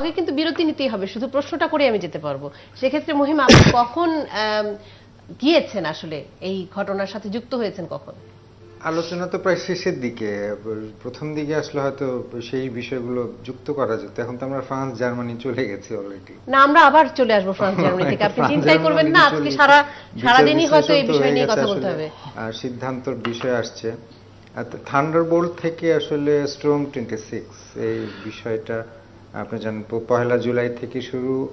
আগে কিন্তু বিরতি নিতেই হবে শুধু প্রশ্নটা করে আমি যেতে পারব। সেক্ষেত্রে মহিমা আপনি কখন গিয়েছেন আসলে? এই ঘটনার সাথে যুক্ত হয়েছেন কখন? আলোচনা তো প্রায় শেষের দিকে। প্রথম দিকে আসলে হয়তো সেই বিষয়গুলো যুক্ত করা যেত। এখন তো আমরা ফ্রান্স জার্মানি চলে গেছি অলরেডি না আমরা আবার চলে আসব ফ্রান্স জার্মানি থেকে। আপনি চিন্তাই করবেন না আজকে সারা সারাদিনই হয়তো এই বিষয় নিয়ে কথা বলতে হবে। আর সিদ্ধান্তর বিষয় আসছে। থান্ডার বোল্ট থেকে আসলে স্ট্রং টোয়েন্টি সিক্স এই বিষয়টা আপনি জানেন পহেলা জুলাই থেকে শুরু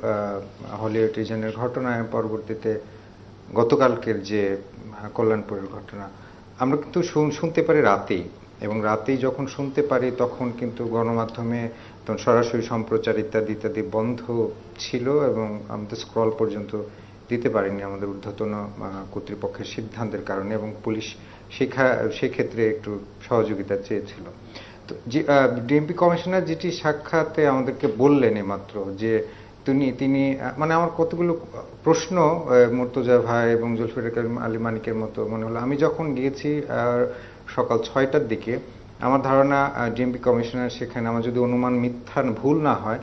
হলিউড রিজনের ঘটনায় পরবর্তীতে গতকালকের যে কল্যাণপুরের ঘটনা। আমরা কিন্তু শুন- শুনতে পারি রাতেই, এবং রাতেই যখন শুনতে পারি তখন কিন্তু গণমাধ্যমে তখন সরাসরি সম্প্রচার ইত্যাদি ইত্যাদি বন্ধ ছিল এবং আমাদের স্ক্রল পর্যন্ত দিতে পারেনি আমাদের ঊর্ধ্বতন কর্তৃপক্ষের সিদ্ধান্তের কারণে এবং পুলিশ সেখা- সেক্ষেত্রে একটু সহযোগিতা চেয়েছিল। ডিএমপি কমিশনার যেটি সাক্ষাতে আমাদেরকে বললেন মাত্র যে তিনি তিনি মানে আমার কতগুলো প্রশ্ন মুর্তজা ভাই এবং জুলফিকার আলী মানিকের মতো মনে হলো। আমি যখন গিয়েছি সকাল ছয়টার দিকে, আমার ধারণা ডিএমপি কমিশনার সেখানে আমার যদি অনুমান মিথ্যা ভুল না হয়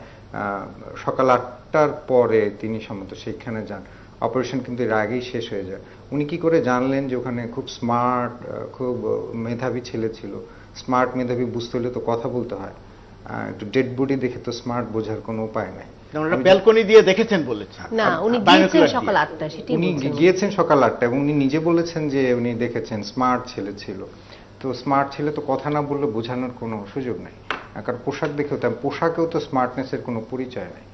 সকাল আটটার পরে তিনি সম্ভবত সেখানে যান। অপারেশন কিন্তু এর আগেই শেষ হয়ে যায়। উনি কি করে জানলেন যে ওখানে খুব স্মার্ট খুব মেধাবী ছেলে ছিল? স্মার্ট মেধাবী বুঝতে হলে তো কথা বলতে হয়। একটু ডেড বডি দেখে তো স্মার্ট বোঝার কোনো উপায় নাই। ব্যালকনি দিয়ে দেখেছেন বলেছে না উনি গিয়েছেন। সকাল আটটা সেটাই উনি গিয়েছেন সকাল আটটা এবং উনি নিজে বলেছেন যে উনি দেখেছেন স্মার্ট ছেলে ছিল। তো স্মার্ট ছেলে তো কথা না বললে বোঝানোর কোনো সুযোগ নাই। কারণ পোশাক দেখেও তেমন পোশাকেও তো স্মার্টনেসের কোনো পরিচয় নাই।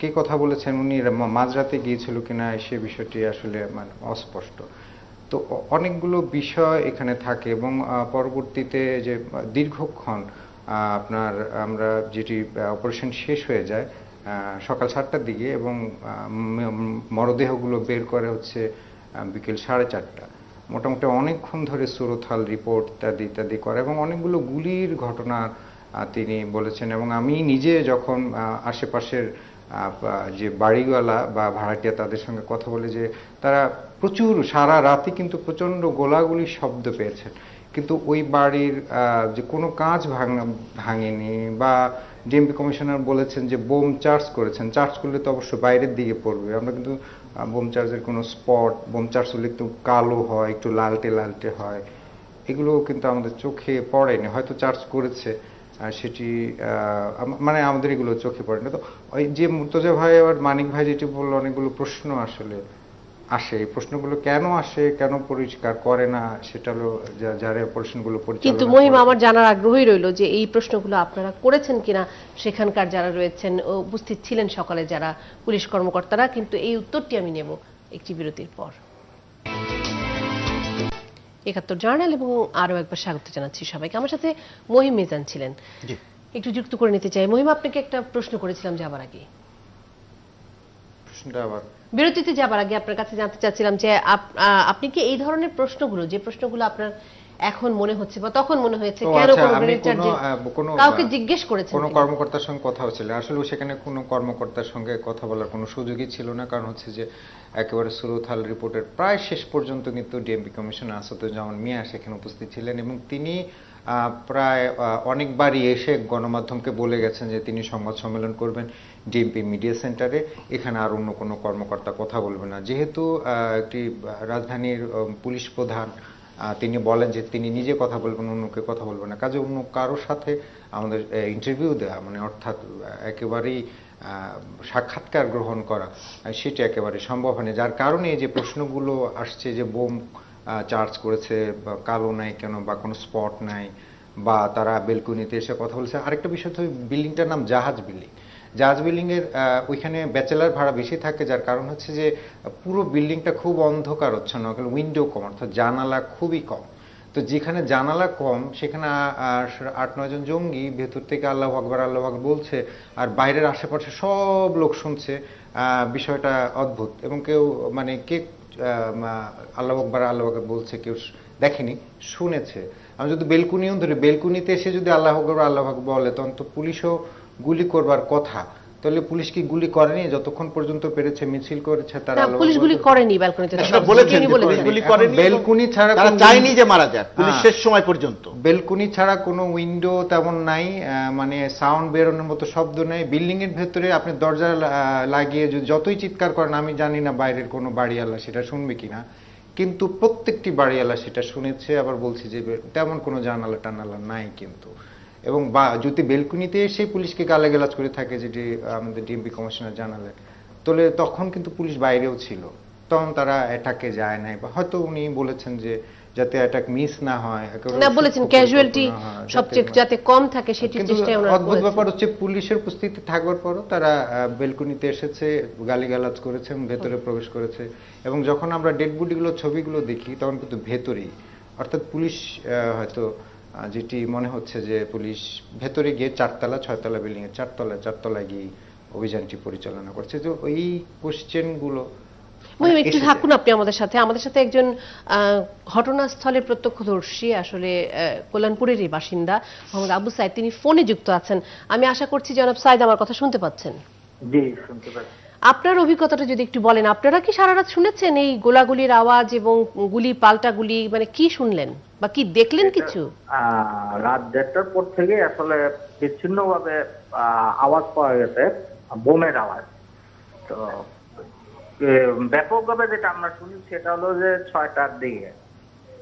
কে কথা বলেছেন? উনি মাঝরাতে গিয়েছিল কিনা সে বিষয়টি আসলে মানে অস্পষ্ট। তো অনেকগুলো বিষয় এখানে থাকে এবং পরবর্তীতে যে দীর্ঘক্ষণ আপনার আমরা যেটি অপারেশন শেষ হয়ে যায় সকাল সাতটার দিকে এবং মরদেহগুলো বের করে হচ্ছে বিকেল সাড়ে চারটা। মোটামুটি অনেকক্ষণ ধরে সুরথাল রিপোর্ট ইত্যাদি ইত্যাদি করে এবং অনেকগুলো গুলির ঘটনা তিনি বলেছেন এবং আমি নিজে যখন আশেপাশের যে বাড়িওয়ালা বা ভাড়াটিয়া তাদের সঙ্গে কথা বলে যে, তারা প্রচুর, সারা রাতে কিন্তু প্রচণ্ড গোলাগুলির শব্দ পেয়েছেন। কিন্তু ওই বাড়ির যে কোনো কাজ ভাঙ- ভাঙেনি বা ডিএমপি কমিশনার বলেছেন যে বোম চার্জ করেছেন, চার্জ করলে তো অবশ্য বাইরের দিকে পড়বে। আমরা কিন্তু বোম চার্জের কোনো স্পট, বোম চার্জ হলে একটু কালো হয়, একটু লালটে লালটে হয়। এগুলো কিন্তু আমাদের চোখে পড়েনি। হয়তো চার্জ করেছে, আর সেটি মানে আমাদের এগুলো চোখে পড়েনি। তো ওই যে মুর্তজা ভাই, আবার মানিক ভাই যেটি বলল, অনেকগুলো প্রশ্ন আসলে। আসে এই প্রশ্নগুলো কেন আসে কেন পরিষ্কার করে না সেটা হলো যারা অপারেশনগুলো পরিচালনা কিন্তু মহিমা আমার জানার আগ্রহই রইল যে এই প্রশ্নগুলো আপনারা করেছেন কিনা সেখানকার যারা রয়েছেন উপস্থিত ছিলেন সকালে যারা পুলিশ কর্মকর্তারা কিন্তু এই উত্তরটি আমি নেব একটি বিরতির পর। একাত্তর জার্নাল এবং আরও একবার স্বাগত জানাচ্ছি সবাইকে। আমার সাথে মহিম মিজান ছিলেন। একটু যুক্ত করে নিতে চাই। মহিমা আপনাকে একটা প্রশ্ন করেছিলাম যাবার আগে। প্রশ্নটা আবার। বিরতিতে যাবার আগে আপনার কাছে জানতে চাচ্ছিলাম যে আপনি কি এই ধরনের প্রশ্নগুলো যে প্রশ্নগুলো আপনার এখন মনে হচ্ছে বা তখন মনে হয়েছে কেন আচ্ছা, কোনো কাউকে জিজ্ঞেস করেছেন কোনো কর্মকর্তার সঙ্গে কথা হচ্ছিল। আসলে সেখানে কোনো কর্মকর্তার সঙ্গে কথা বলার কোনো সুযোগই ছিল না। কারণ হচ্ছে যে একেবারে সুরথাল রিপোর্টের প্রায় শেষ পর্যন্ত কিন্তু ডিএমপি কমিশনার আসাদুজ্জামান মিয়া সেখানে উপস্থিত ছিলেন এবং তিনি প্রায় অনেকবারই এসে গণমাধ্যমকে বলে গেছেন যে তিনি সংবাদ সম্মেলন করবেন ডিএমপি মিডিয়া সেন্টারে। এখানে আর অন্য কোনো কর্মকর্তা কথা বলবে না। যেহেতু একটি রাজধানীর পুলিশ প্রধান তিনি বলেন যে তিনি নিজে কথা বলবেন, অন্যকে কথা বলবেন না। কাজে অন্য কারোর সাথে আমাদের ইন্টারভিউ দেওয়া মানে অর্থাৎ একেবারেই সাক্ষাৎকার গ্রহণ করা সেটি একেবারে সম্ভব হয়নি। যার কারণে যে প্রশ্নগুলো আসছে যে বোম চার্জ করেছে বা কালো নাই কেন বা কোনো স্পট নাই বা তারা বেলকুনিতে এসে কথা বলছে। আরেকটা বিষয় তো বিল্ডিংটার নাম জাহাজ বিল্ডিং জাহাজ বিল্ডিং এর আহ, ওইখানে ব্যাচেলার ভাড়া বেশি থাকে যার কারণ হচ্ছে যে পুরো বিল্ডিংটা খুব অন্ধকারচ্ছন্ন উইন্ডো কম অর্থাৎ জানালা খুবই কম। তো যেখানে জানালা কম সেখানে আট নয় জন জঙ্গি ভেতর থেকে আল্লাহ আকবর আল্লাহ আকবর বলছে আর বাইরের আশেপাশে সব লোক শুনছে। বিষয়টা অদ্ভুত এবং কেউ মানে কে আল্লাহ আকবর আল্লাহ আকবর বলছে, কেউ দেখেনি, শুনেছে। আমি যদি বেলকুনিও ধরি, বেলকুনিতে এসে যদি আল্লাহ আকবর আল্লাহ আকবর বলে, তখন তো পুলিশও গুলি করবার কথা। তাহলে পুলিশ কি গুলি করেনি? যতক্ষণ পর্যন্ত পেরেছে মিছিল করেছে তারা পুলিশ গুলি করেনি ব্যালকনিতে সেটা বলেছেন। পুলিশ গুলি করেনি বেলকুনি ছাড়া তারা চায়নি যে মারা যাক পুলিশ হ্যাঁ। শেষ সময় পর্যন্ত। বেলকুনি ছাড়া কোনো উইন্ডো তেমন নাই মানে সাউন্ড বেরোনোর মতো শব্দ নেই। বিল্ডিং এর ভেতরে আপনি দরজা লাগিয়ে যদি যতই চিৎকার করেন আমি জানি না বাইরের কোনো বাড়িওয়ালা সেটা শুনবে কিনা। কিন্তু প্রত্যেকটি বাড়িওয়ালা সেটা শুনেছে আবার বলছে যে তেমন কোনো জানালা টানালা নাই কিন্তু। এবং বা যদি বেলকুনিতে এসে পুলিশকে গালাগালাজ করে থাকে যেটি আমাদের ডিএমপি কমিশনার জানালে তাহলে তখন কিন্তু পুলিশ বাইরেও ছিল। তখন তারা অ্যাটাকে যায় নাই বা হয়তো উনি বলেছেন যে যাতে অ্যাটাক মিস না হয় না বলেছেন ক্যাজুয়ালিটি সবচেয়ে যাতে- কম থাকে কিন্তু চেষ্টায় ওনারা অদ্ভুত ব্যাপার হচ্ছে পুলিশের উপস্থিতি থাকবার পরও তারা বেলকনিতে এসেছে গালিগালাজ করেছেন ভেতরে প্রবেশ করেছে। এবং যখন আমরা ডেড বডিগুলো ছবিগুলো দেখি তখন কিন্তু ভেতরেই অর্থাৎ পুলিশ হয়তো যেটি মনে হচ্ছে যে পুলিশ ভেতরে গিয়ে চারতলা ছয়তলা বিল্ডিং এর চারতলা চারতলায় গিয়ে অভিযানটি পরিচালনা করছে। তো ওই কোশ্চেনগুলো মহিম একটু থাকুন আপনি আমাদের সাথে। আমাদের সাথে একজন আহ, ঘটনাস্থলের প্রত্যক্ষদর্শী আসলে আহ, কল্যাণপুরেরই বাসিন্দা মোহাম্মদ আবু সাইদ। তিনি ফোনে যুক্ত আছেন। আমি আশা করছি জনাব সাইদ আমার কথা শুনতে পাচ্ছেন। জি শুনতে পাচ্ছি। আপনার অভিজ্ঞতাটা যদি একটু বলেন আপনারা কি সারা রাত শুনেছেন এই গোলাগুলির আওয়াজ এবং গুলি পাল্টা গুলি মানে কি শুনলেন? বা কি দেখলেন কিছু? রাত দেড়টার পর থেকে আসলে বিচ্ছিন্ন ভাবে আওয়াজ পাওয়া গেছে বোমের আওয়াজ। তো ব্যাপকভাবে যেটা আমরা শুনি সেটা হলো যে ছয়টার দিকে।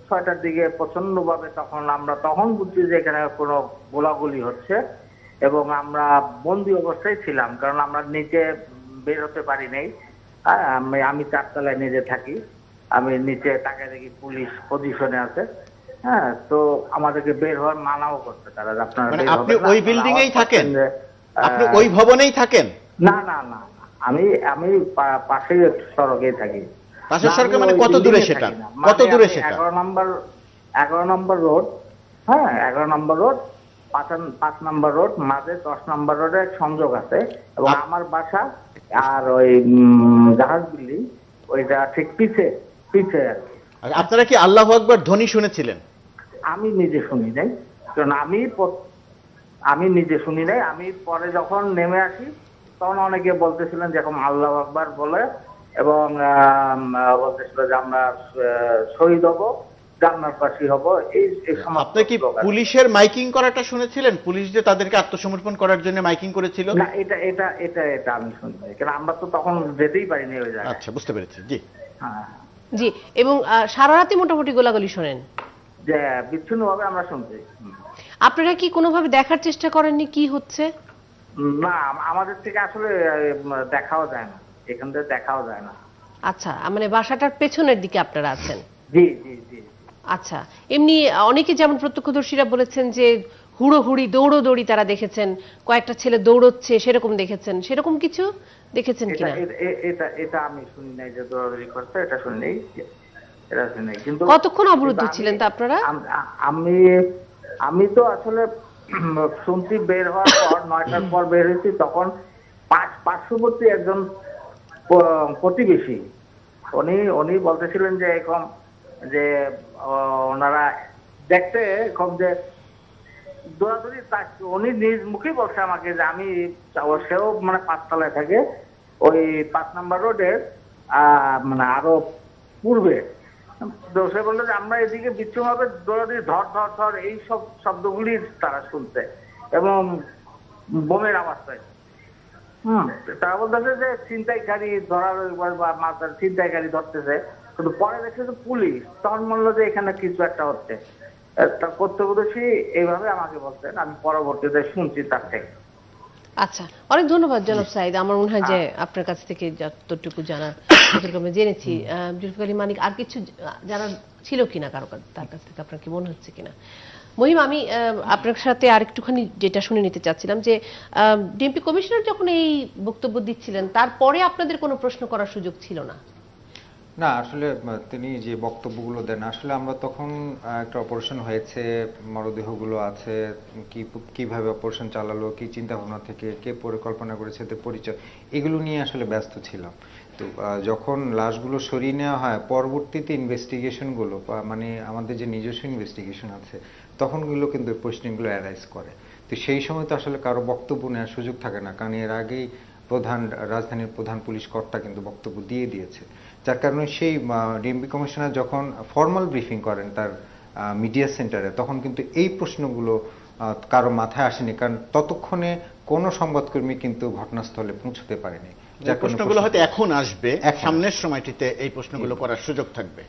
ছয়টার দিকে প্রচণ্ড ভাবে তখন আমরা তখন বুঝছি যে এখানে কোনো গোলাগুলি হচ্ছে এবং আমরা বন্দি অবস্থায় ছিলাম কারণ আমরা নিচে বের হতে পারি নাই। হ্যাঁ, আমি আমি চারতলায় নিজে থাকি। আমি নিচে তাকে দেখি পুলিশ পজিশনে আছে। হ্যাঁ তো আমাদেরকে বের হওয়ার মানাও করছে তারা আপনারা মানে আপনি ওই building এই থাকেন? আপনি ওই ভবনেই থাকেন না না না। আমি আমি পাশেই সড়কেই থাকি পাশের সড়কে মানে কত দূরে সেটা? কত মানে দূরে সেটা? এগারো নম্বর এগারো নম্বর রোড হ্যাঁ এগারো নম্বর রোড পাঁচ পাঁচ নম্বর রোড মাঝে দশ নম্বর রোডে সংযোগ আছে এবং আমার বাসা আর ওই জাহাজ বিল্ডিং ওইটা ঠিক পিছে পিছে আর আপনারা কি আল্লাহ আকবর ধ্বনি শুনেছিলেন আমি নিজে শুনি নাই। কারণ আমি আমি নিজে শুনি নাই। আমি পরে যখন নেমে আসি তখন অনেকে বলতেছিলেন যে এখন আল্লাহ আকবার বলে এবং বলতেছিল যে আমরা শহীদ হব জান্নাতবাসী হব। এই এই আপনি কি পুলিশের মাইকিং করাটা শুনেছিলেন? পুলিশ যে তাদেরকে আত্মসমর্পণ করার জন্য মাইকিং করেছিল? না এটা এটা এটা এটা আমি শুনি কারণ আমরা তো তখন যেতেই পারিনি ওই জায়গায়। আচ্ছা বুঝতে পেরেছি। জি। হ্যাঁ। জি এবং সারা রাতে মোটামুটি গোলাগুলি শোনেন? যে বিচ্ছিন্ন ভাবে আমরা শুনছি। আপনারা কি কোনোভাবে দেখার চেষ্টা করেননি কি হচ্ছে? না আমাদের থেকে আসলে দেখাও যায় না। এখান থেকে দেখাও যায় না। আচ্ছা মানে বাসাটার পেছনের দিকে আপনারা আছেন। জি জি জি। আচ্ছা এমনি অনেকে যেমন প্রত্যক্ষদর্শীরা বলেছেন যে হুড়োহুড়ি দৌড়োদৌড়ি তারা দেখেছেন কয়েকটা ছেলে দৌড়চ্ছে সেরকম দেখেছেন। সেরকম কিছু দেখেছেন কিনা? এটা- এটা এটা আমি শুনি নাই যে দৌড়াদৌড়ি করছে এটা শুনি নাই। এটা শুনি কিন্তু কতক্ষণ অবরুদ্ধ ছিলেন তা আপনারা? আমি আমি তো আসলে শুনছি বের হওয়ার পর নয়টার পর বের হয়েছি তখন পাশ পার্শ্ববর্তী একজন প্রতিবেশী উনি উনি বলতেছিলেন যে এরকম যে ওনারা দেখতে এরকম যে দৌড়াদৌড়ি উনি নিজ মুখেই বলছে আমাকে যে আমি সেও মানে পাঁচতলায় থাকে ওই পাঁচ নাম্বার রোডের আহ, মানে আরও পূর্বে। সে বলল যে আমরা এদিকে বিচ্ছুভাবে দৌড়াদৌড়ি, ধর ধর ধর, এই সব শব্দগুলি তারা শুনছে এবং বোমের আওয়াজ হুম, তারা বলতেছে যে ছিনতাইকারী ধরার বা মাথার ছিনতাইকারী ধরতেছে, কিন্তু পরে দেখছে যে পুলিশ তখন বলল যে এখানে কিছু একটা হচ্ছে। তা প্রত্যক্ষদর্শী এইভাবে আমাকে বলছেন, আমি পরবর্তীতে শুনছি তার থেকে। আচ্ছা অনেক ধন্যবাদ জনাব সাইদ। আমার মনে হয় যে আপনার কাছ থেকে যতটুকু জানা যতটুকু আমি জেনেছি আলী মানিক আর কিছু যারা ছিল কিনা কারও কাছ- তার কাছ থেকে? আপনার কি মনে হচ্ছে কিনা? মহিম আমি আহ, আপনার সাথে আর একটুখানি যেটা শুনে নিতে চাচ্ছিলাম যে ডিএমপি কমিশনার যখন এই বক্তব্য দিচ্ছিলেন তারপরে আপনাদের কোনো প্রশ্ন করার সুযোগ ছিল না? না, আসলে তিনি যে বক্তব্যগুলো দেন, আসলে আমরা তখন একটা অপারেশন হয়েছে, মরদেহগুলো আছে, কি, কীভাবে অপারেশন চালালো, কি চিন্তা ভাবনা থেকে, কে পরিকল্পনা করেছে এতে পরিচয়, এগুলো নিয়ে আসলে ব্যস্ত ছিলাম। তো যখন লাশগুলো সরিয়ে নেওয়া হয়, পরবর্তীতে ইনভেস্টিগেশনগুলো মানে আমাদের যে নিজস্ব ইনভেস্টিগেশন আছে তখনগুলো কিন্তু প্রশ্নগুলো অ্যারাইজ করে। তো সেই সময় তো আসলে কারও বক্তব্য নেওয়ার সুযোগ থাকে না, কারণ এর আগেই প্রধান, রাজধানীর প্রধান পুলিশ কর্তা কিন্তু বক্তব্য দিয়ে দিয়েছে। যার কারণে সেই ডিএমপি কমিশনার যখন ফর্মাল ব্রিফিং করেন তার মিডিয়া সেন্টারে তখন কিন্তু এই প্রশ্নগুলো কারও মাথায় আসেনি। কারণ ততক্ষণে কোনো সংবাদকর্মী কিন্তু ঘটনাস্থলে পৌঁছতে পারেনি। প্রশ্নগুলো হয়তো এখন আসবে। সামনের সময়টিতে এই প্রশ্নগুলো করার সুযোগ থাকবে।